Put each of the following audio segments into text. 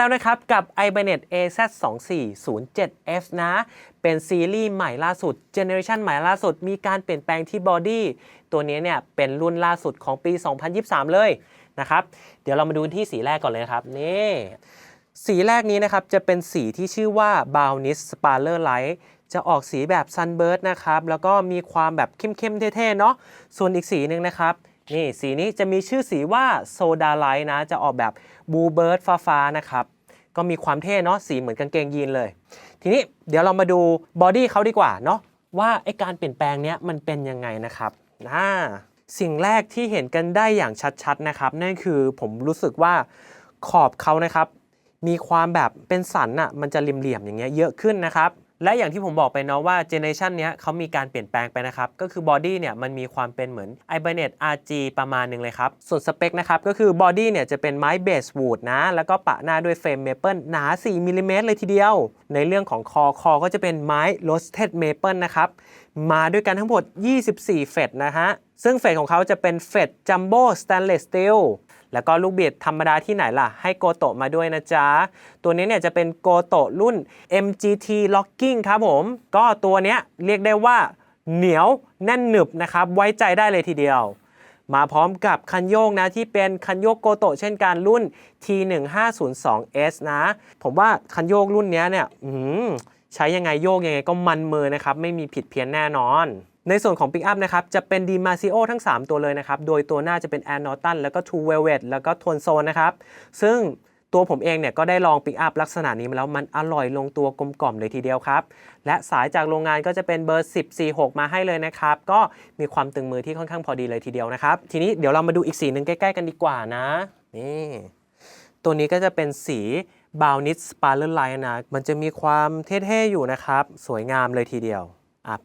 แล้วนะครับ กับ iBanet AZ2407F นะ เป็นซีรีส์ใหม่ล่าสุด เจเนอเรชันใหม่ล่าสุด มีการเปลี่ยนแปลงที่บอดี้ตัวนี้เนี่ย เป็นรุ่นล่าสุดของปี 2023 เลยนะครับ เดี๋ยวเรามาดูที่สีแรกก่อนเลยครับ นี่ สีแรกนี้นะครับ จะเป็นสีที่ชื่อว่า b o w n i s s p a r l e r Light จะออกสีแบบ Sunbird นะครับ แล้วก็มีความแบบเข้มๆเท่ๆเนาะส่วนอีกสีหนึ่งนะครับนี่สีนี้จะมีชื่อสีว่า Soda Light นะ จะออกแบบ Blue Bird ฟ้าๆนะครับ ก็มีความเท่เนาะสีเหมือนกางเกงยีนเลย ทีนี้เดี๋ยวเรามาดูบอดี้เขาดีกว่าเนาะว่าไอการเปลี่ยนแปลงเนี้ยมันเป็นยังไงนะครับอ่าสิ่งแรกที่เห็นกันได้อย่างชัดๆนะครับ นั่นคือผมรู้สึกว่าขอบเขานะครับ มีความแบบเป็นสันอะมันจะเหลี่ยมๆอย่างเงี้ยเยอะขึ้นนะครับ และอย่างที่ผมบอกไปเนาะว่าเจเนอเรชันนี้เขามีการเปลี่ยนแปลงไปนะครับ ก็คือบอดี้เนี่ยมันมีความเป็นเหมือน i b a n e t RG ประมาณหนึ่งเลยครับ ส่วนสเปคนะครับ ก็คือบอดี้เนี่ยจะเป็นไม้เบสวูดนะ แล้วก็ปะหน้าด้วยเฟรมเมเปิลหนา 4มิลลิเมตรเลยทีเดียว ในเรื่องของคอคอก็จะเป็นไม้โรสเทดเมเปิลนะครับ มาด้วยกันทั้งหมด 24 เฟดนะฮะซึ่งเฟดของเขาจะเป็นเฟดจัมโบ้สแตนเลสสตีล แล้วก็ลูกบิดธรรมดาที่ไหนล่ะ ให้โกโตมาด้วยนะจ๊ะ ตัวนี้เนี่ยจะเป็นโกโตรุ่น MGT Locking ครับผม ก็ตัวเนี้ยเรียกได้ว่าเหนียวแน่นหนึบนะครับ ไว้ใจได้เลยทีเดียว มาพร้อมกับคันโยกนะ ที่เป็นคันโยกโกโตเช่นกันรุ่น T1502S นะ ผมว่าคันโยกรุ่นนี้เนี่ยใช้ยังไงโยกยังไงก็มันมือนะครับ ไม่มีผิดเพี้ยนแน่นอน ในส่วนของ Pick Up นะครับจะเป็น d i m a s i o ทั้ง 3 ตัวเลยนะครับ โดยตัวหน้าจะเป็น a n n o r t o n แล้วก็ True Velvet แล้วก็ Tone Zone นะครับ ซึ่งตัวผมเองเนี่ยก็ได้ลอง Pick Up ลักษณะนี้มาแล้วมันอร่อยลงตัวกลมกล่อมเลยทีเดียวครับ และสายจากโรงงานก็จะเป็นเบอร์ 10 46 มาให้เลยนะครับ ก็มีความตึงมือที่ค่อนข้างพอดีเลยทีเดียวนะครับ ทีนี้เดี๋ยวเรามาดูอีกสีหนึ่งใกล้ๆกันดีกว่านะนี่ตัวนี้ก็จะเป็นสี b o w n i s s p a r l e r Light นะมันจะมีความเท่ๆอยู่นะครับ สวยงามเลยทีเดียว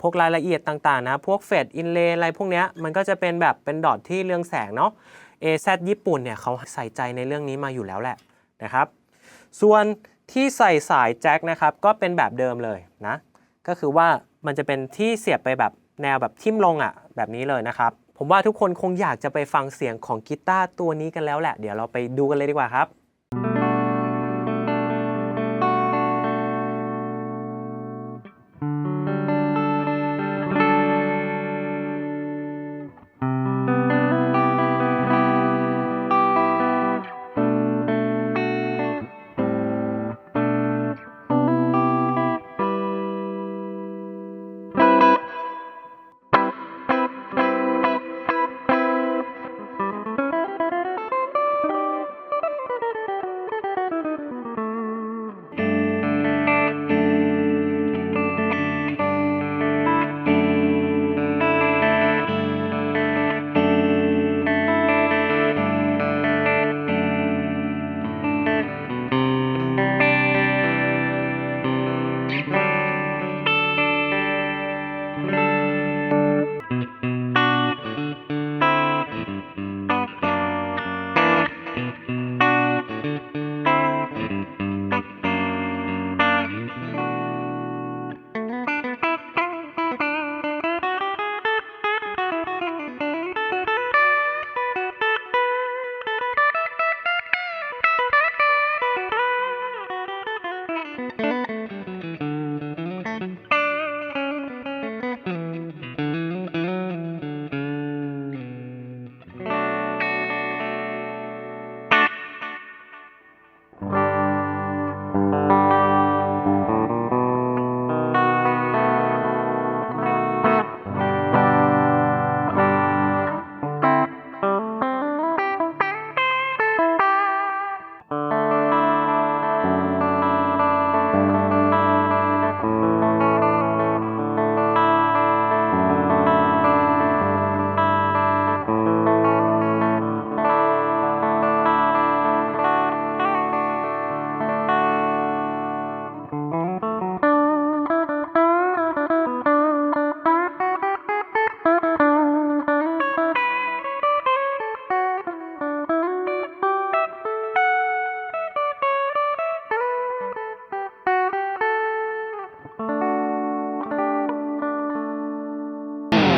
พวกรายละเอียดต่างๆนะพวกเฟดอินเลอะไรพวกเนี้ยมันก็จะเป็นแบบเป็นดอทที่เรืองแสงเนาะ AZ ญี่ปุ่นเนี่ยเขาใส่ใจในเรื่องนี้มาอยู่แล้วแหละนะครับ ส่วนที่ใส่สายแจ็คนะครับก็เป็นแบบเดิมเลยนะก็คือว่ามันจะเป็นที่เสียบไปแบบแนวแบบทิ่มลงอะ่ะแบบนี้เลยนะครับ ผมว่าทุกคนคงอยากจะไปฟังเสียงของกีตาร์ตัวนี้กันแล้วแหละ เดี๋ยวเราไปดูกันเลยดีกว่าครับ「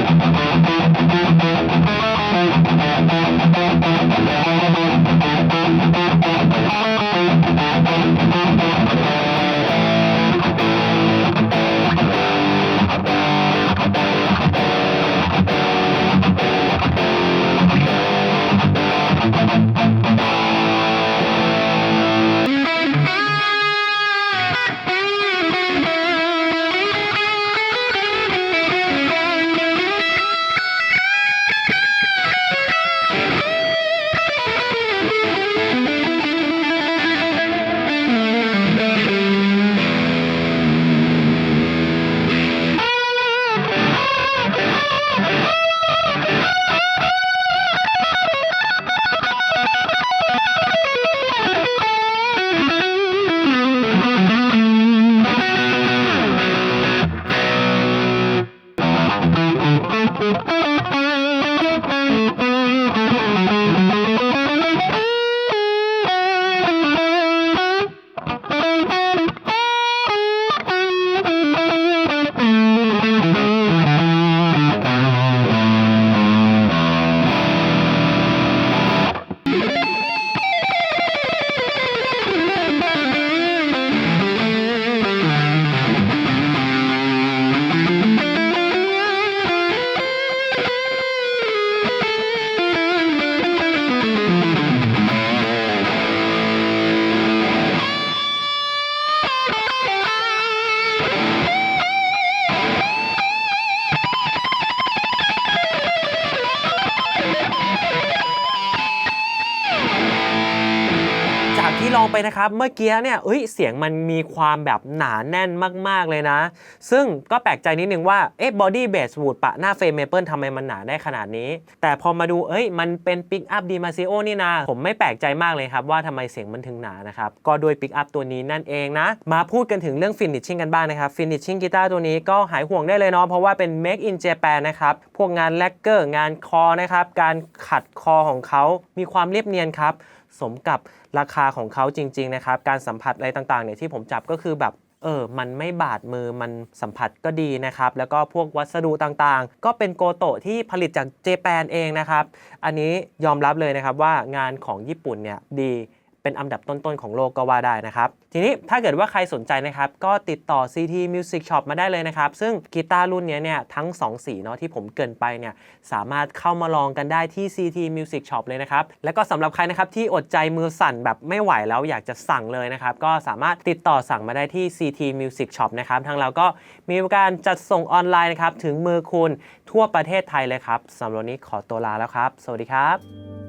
Thank you. ไปนะครับ เมื่อกี้เนี่ยเอ้ยเสียงมันมีความแบบหนาแน่นมาก ๆ เลยนะ ซึ่งก็แปลกใจนิดนึงว่า เอ๊ะบอดี้เบสวูดปะหน้าเฟรมเมเปิลทำไมมันหนาได้ขนาดนี้ แต่พอมาดูเอ้ยมันเป็นปิกอัพดีมาซิโอนี่นะผมไม่แปลกใจมากเลยครับ ว่าทำไมเสียงมันถึงหนานะครับ ก็โดยปิกอัพตัวนี้นั่นเองนะ มาพูดกันถึงเรื่องฟินิชชิ่งกันบ้างนะครับฟินิชชิ่งกีตาร์ตัวนี้ก็หายห่วงได้เลยเนาะเพราะว่าเป็น Make in Japan นะครับพวกงานแลกเกอร์งานคอนะครับการขัดคอของเขามีความเรียบเนียนครับ สมกับราคาของเขาจริง ๆ นะครับ การสัมผัสอะไรต่างๆเนี่ยที่ผมจับก็คือแบบเออ มันไม่บาดมือ มันสัมผัสก็ดีนะครับ แล้วก็พวกวัสดุต่างๆ ก็เป็นโกโตะที่ผลิตจากเจแปนเองนะครับ อันนี้ยอมรับเลยนะครับว่างานของญี่ปุ่นเนี่ยดี เป็นอันดับต้นๆของโลกก็ว่าได้นะครับ ทีนี้ถ้าเกิดว่าใครสนใจนะครับ ก็ติดต่อ CT Music Shop มาได้เลยนะครับ ซึ่งกีตาร์รุ่นนี้เนี่ยทั้ง 2 สีเนาะที่ผมเกินไปเนี่ยสามารถเข้ามาลองกันได้ที่ CT Music Shop เลยนะครับ แล้วก็สำหรับใครนะครับที่อดใจมือสั่นแบบไม่ไหวแล้วอยากจะสั่งเลยนะครับ ก็สามารถติดต่อสั่งมาได้ที่ CT Music Shop นะครับทางเราก็มีการจัดส่งออนไลน์นะครับถึงมือคุณทั่วประเทศไทยเลยครับสำหรับวันนี้ขอตัวลาแล้วครับ สวัสดีครับ